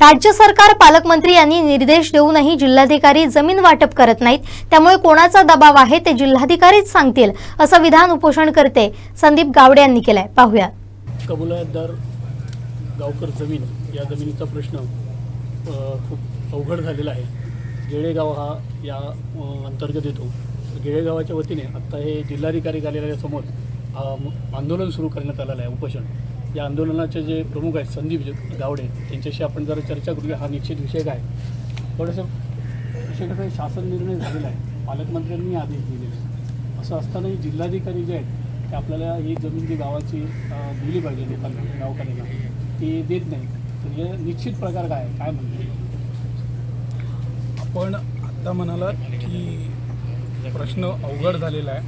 राज्य सरकार पालकमंत्री यांनी निर्देश देऊनही जिल्हाधिकारी जमीन वाटप करत नाहीत. त्यामुळे कोणाचा दबाव आहे ते जिल्हाधिकारीच सांगतील असं विधान उपोषण करते संदीप गावडे यांनी केलंय. पाहूया कबुलातदार गावकर जमीन या जमिनीचा प्रश्न खूप अवघड झालेला आहे. गेळेगाव हा या अंतर्गत येतो. गेळेगावाच्या वतीने आत्ता हे जिल्हाधिकारी कार्यालयासमोर आंदोलन सुरू करण्यात आलेलं आहे उपोषण. या आंदोलनाचे जे प्रमुख आहेत संदीप गावडे त्यांच्याशी आपण जरा चर्चा करूया. हा निश्चित विषय काय? थोडंसं विषय कसं शासन निर्णय झालेला आहे. पालकमंत्र्यांनी आदेश दिलेले असं असतानाही जिल्हाधिकारी जे आहेत ते आपल्याला ही जमीन जी गावाची दिली पाहिजे लोकांना गावकऱ्यांना ती देत नाही तर हे निश्चित प्रकार काय आहे? काय म्हणतो आपण आत्ता म्हणाला की प्रश्न अवघड झालेला आहे.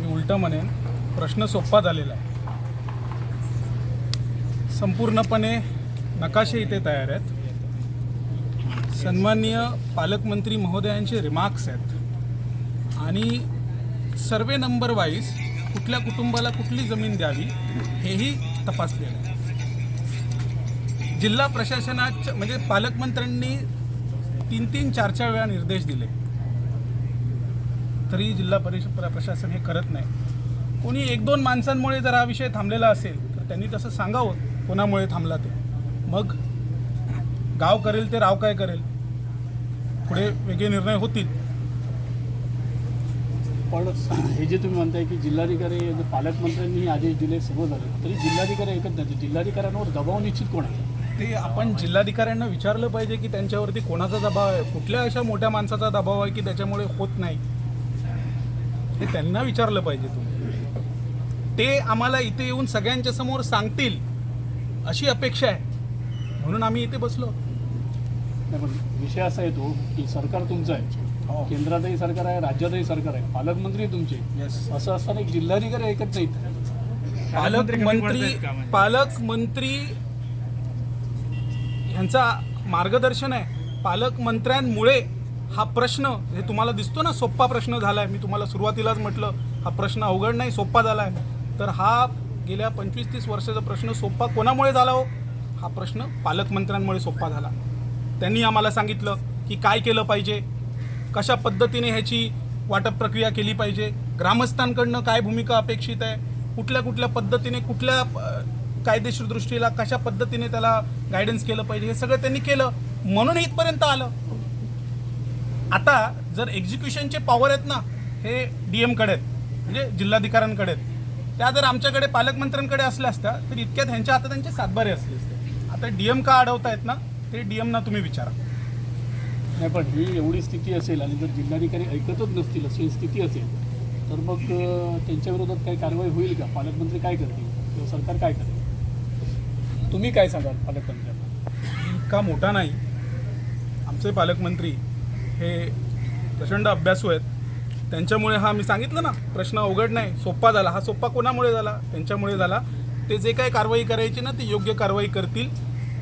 मी उलटं म्हणेन प्रश्न सोपा झालेला आहे. संपूर्णपणे नकाशे इथे तयार आहेत. सन्माननीय पालकमंत्री महोदयांचे रिमार्क्स आहेत. आणि सर्वे नंबर वाईज कुठल्या कुटुंबाला कुठली जमीन द्यावी हेही तपासलेलं आहे. जिल्हा प्रशासनाच्या म्हणजे पालकमंत्र्यांनी तीन तीन चार चार वेळा निर्देश दिले. तरी जिल्हा परिषद प्रशासन हे करत नाही. कोणी एक दोन माणसांमुळे जर हा विषय थांबलेला असेल त्यांनी तसं सांगावं कोणामुळे थांबला ते. मग गाव करेल ते राव काय करेल? पुढे वेगळे निर्णय होतील. पण हे जे तुम्ही म्हणताय की जिल्हाधिकारी पालकमंत्र्यांनी आदेश दिले सर्व झाले. तरी जिल्हाधिकारी ऐकत नाही जिल्हाधिकाऱ्यांवर दबाव निश्चित कोण आहे? ते आपण जिल्हाधिकाऱ्यांना विचारलं पाहिजे की त्यांच्यावरती कोणाचा दबाव आहे? कुठल्या अशा मोठ्या माणसाचा दबाव आहे की त्याच्यामुळे होत नाही? हे त्यांना विचारलं पाहिजे तुम्ही. ते आम्हाला इथे येऊन सगळ्यांच्या समोर सांगतील अशी अपेक्षा आहे. म्हणून आम्ही इथे बसलो. नाही पण विषय असा येतो की सरकार तुमचं आहे. हो. केंद्रातही सरकार आहे राज्यातही सरकार आहे. पालकमंत्री तुमचे. असं असताना एक जिल्हाधिकारी ऐकत नाहीत. पालकमंत्री पालकमंत्री ह्यांचा मार्गदर्शन आहे. पालकमंत्र्यांमुळे हा प्रश्न हे तुम्हाला दिसतो ना सोप्पा प्रश्न झाला आहे मी तुम्हाला सुरुवातीलाच म्हटलं हा प्रश्न अवघड नाही सोप्पा झाला आहे तर हा गेल्या पंचवीस तीस वर्षाचा प्रश्न सोपा कोणामुळे झाला हो? हा प्रश्न पालकमंत्र्यांमुळे सोप्पा झाला. त्यांनी आम्हाला सांगितलं की काय केलं पाहिजे? कशा पद्धतीने ह्याची वाटप प्रक्रिया केली पाहिजे? ग्रामस्थांकडनं काय भूमिका अपेक्षित आहे? कुठल्या कुठल्या पद्धतीने कुठल्या कायदेशीर दृष्टीला कशा पद्धतीने त्याला गायडन्स केलं पाहिजे? हे सगळं त्यांनी केलं. म्हणून इथपर्यंत आलं. आता जर एक्झिक्युशनचे पॉवर आहेत ना हे डी एमकडे आहेत. म्हणजे जिल्हाधिकाऱ्यांकडे आहेत. त्या जर आमच्याकडे पालकमंत्र्यांकडे असल्या असत्या तर इतक्यात ह्यांच्या हातात त्यांचे सातबारे असले असते. आता डी एम का अडवतायत ना ते डी एमना तुम्ही विचारा. नाही पण ही एवढी स्थिती असेल आणि जर जिल्हाधिकारी ऐकतच नसतील अशी स्थिती असेल तर मग त्यांच्या विरोधात काही कारवाई होईल का? पालकमंत्री काय करतील? किंवा सरकार काय करेल तुम्ही काय सांगाल पालकमंत्र्यांना? इतका मोठा नाही. आमचे पालकमंत्री हे प्रचंड अभ्यासू आहेत. त्यांच्यामुळे हा मी सांगितलं ना प्रश्न अवघड नाही सोप्पा झाला. हा सोप्पा कोणामुळे झाला? त्यांच्यामुळे झाला. ते जे काही कारवाई करायची ना ते योग्य कारवाई करतील.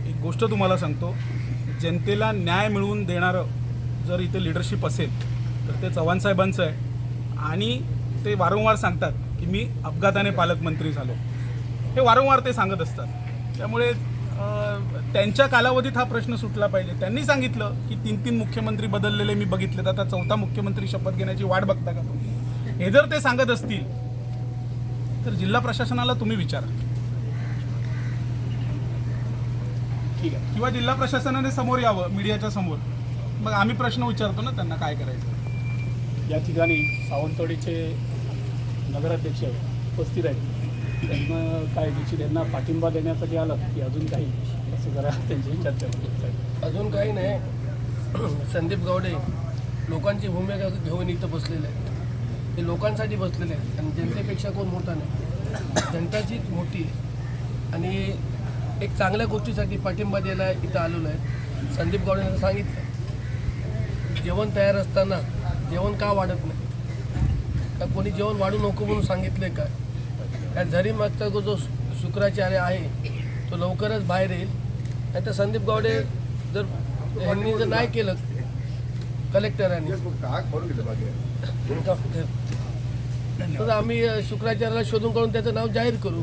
एक गोष्ट तुम्हाला सांगतो जनतेला न्याय मिळवून देणारं जर इथे लिडरशिप असेल तर ते चव्हाण साहेबांचं आहे. आणि ते वारंवार सांगतात की मी अपघाताने पालकमंत्री झालो. हे वारंवार ते सांगत असतात. त्यामुळे त्यांच्या कालावधीत हा प्रश्न सुटला पाहिजे. त्यांनी सांगितलं की तीन तीन मुख्यमंत्री बदललेले मी बघितलेत. आता चौथा मुख्यमंत्री शपथ घेण्याची वाट बघता का तुम्ही? हे जर ते सांगत असतील तर जिल्हा प्रशासनाला तुम्ही विचारा. ठीक आहे. किंवा जिल्हा प्रशासनाने समोर यावं मीडियाच्या समोर. मग आम्ही प्रश्न विचारतो ना त्यांना काय करायचं. या ठिकाणी सावंतवाडीचे नगराध्यक्ष उपस्थित आहेत. त्यांना काय निश्चित यांना पाठिंबा देण्यासाठी आलं की अजून काही असं जरा त्यांची चर्चा अजून काही नाही. संदीप गावडे लोकांची भूमिका घेऊन इथं बसलेले आहेत. ते लोकांसाठी बसलेले आहेत. आणि जनतेपेक्षा कोण मोठा नाही. जनताचीच मोठी आहे. आणि एक चांगल्या गोष्टीसाठी पाठिंबा द्यायला इथं आलेलो आहे संदीप गावडेनं सांगितलं. जेवण तयार असताना जेवण का वाढत नाही? का कोणी जेवण वाढू नको म्हणून सांगितले का? झरी मागचा जो शुक्राचार्य आहे तो लवकरच बाहेर येईल. नाही तर संदीप गावडे जर यांनी जर नाही केलं कलेक्टरांनी. तर आम्ही शुक्राचार्याला शोधून काढून त्याचं नाव जाहीर करू.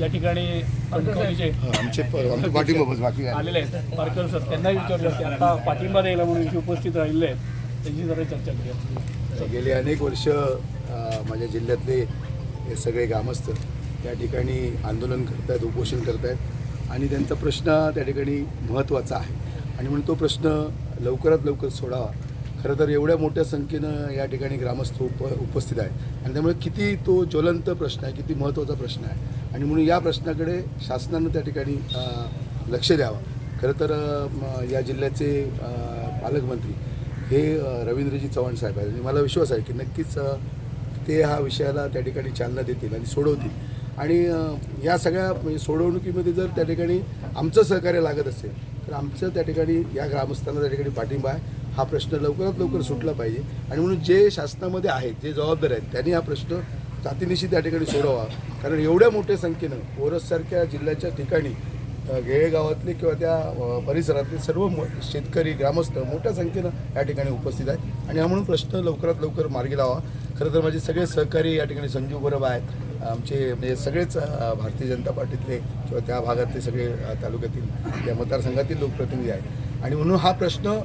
या ठिकाणी आलेले आहेत. पारकर सर त्यांनाही विचारलं की आता पाठिंबा द्यायला म्हणून उपस्थित राहिले आहेत. त्यांची जरा चर्चा करूया. गेली अनेक वर्ष माझ्या जिल्ह्यातले हे सगळे ग्रामस्थ त्या ठिकाणी आंदोलन करत आहेत उपोषण करत आहेत आणि त्यांचा प्रश्न त्या ठिकाणी महत्त्वाचा आहे. आणि म्हणून तो प्रश्न लवकरात लवकर सोडावा. खरं तर एवढ्या मोठ्या संख्येनं या ठिकाणी ग्रामस्थ उप उपस्थित आहेत. आणि त्यामुळे किती तो ज्वलंत प्रश्न आहे किती महत्त्वाचा प्रश्न आहे. आणि म्हणून या प्रश्नाकडे शासनानं त्या ठिकाणी लक्ष द्यावं. खरं तर या जिल्ह्याचे पालकमंत्री हे रवींद्रजी चव्हाण साहेब आहेत. आणि मला विश्वास आहे की नक्कीच ते हा विषयाला त्या ठिकाणी चालना देतील आणि सोडवतील. आणि या सगळ्या म्हणजे सोडवणुकीमध्ये जर त्या ठिकाणी आमचं सहकार्य लागत असेल तर आमचं त्या ठिकाणी या ग्रामस्थांना त्या ठिकाणी पाठिंबा आहे. हा प्रश्न लवकरात लवकर सुटला पाहिजे. आणि म्हणून जे शासनामध्ये आहेत जे जबाबदार आहेत त्यांनी हा प्रश्न जातीनिशी त्या ठिकाणी सोडवा. कारण एवढ्या मोठ्या संख्येनं ओरससारख्या जिल्ह्याच्या ठिकाणी गेळेगावातले गेळे गावातले किंवा त्या परिसरातले सर्व म- शेतकरी ग्रामस्थ मोठ्या संख्येनं या ठिकाणी उपस्थित आहेत. आणि हा म्हणून प्रश्न लवकरात लवकर मार्गी लावा. खरं तर माझे सगळे सहकारी या ठिकाणी संजीव बरब आहेत. आमचे म्हणजे सगळेच भारतीय जनता पार्टीतले किंवा त्या भागातले सगळे तालुक्यातील या मतदारसंघातील लोकप्रतिनिधी आहेत. आणि म्हणून हा प्रश्न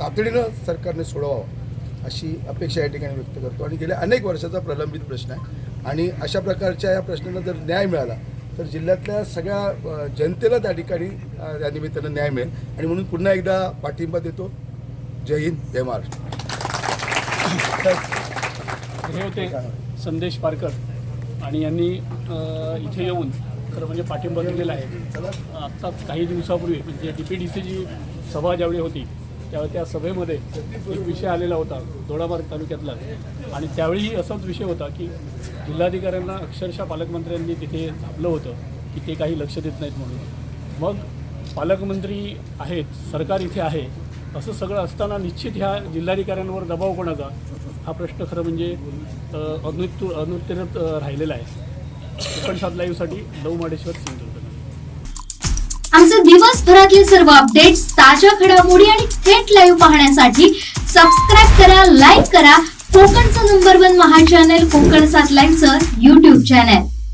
तातडीनं सरकारने सोडवावा अशी अपेक्षा या ठिकाणी व्यक्त करतो. आणि गेल्या अनेक वर्षाचा प्रलंबित प्रश्न आहे. आणि अशा प्रकारच्या या प्रश्नांना जर न्याय मिळाला तर जिल्ह्यातल्या सगळ्या जनतेला त्या ठिकाणी त्या या निमित्तानं न्याय मिळेल. आणि म्हणून पुन्हा एकदा पाठिंबा देतो. जय हिंद जय महाराष्ट्र. हे होते संदेश पारकर आणि यांनी इथे येऊन खरं म्हणजे पाठिंबा दिलेला आहे. आत्ताच काही दिवसापूर्वी म्हणजे डी पी डी सीची सभा ज्यावेळी होती त्यावेळी त्या सभेमध्ये एक विषय आलेला होता दोडामार्ग तालुक्यातला. आणि त्यावेळीही असाच विषय होता की जिल्हाधिकाऱ्यांना अक्षरशः पालकमंत्र्यांनी तिथे झापलं होतं की ते काही लक्ष देत नाहीत म्हणून. मग पालकमंत्री आहेत सरकार इथे आहे असं सगळं असताना निश्चित ह्या जिल्हाधिकाऱ्यांवर दबाव कोणाचा? हा प्रश्न खरं म्हणजे अ, अनुत्तु राहिलेला आहे. एकोणसात लाईव्हसाठी लव माडेश्वर सिंधुदुर्ग. आमचे दिवसभरातले सर्व अपडेट्स ताज्या घडामोडी आणि थेट लाईव्ह पाहण्यासाठी सबस्क्राईब करा लाईक करा. कोकणचं number one Maha channel Konkan सात लाईव्हचं युट्यूब चॅनल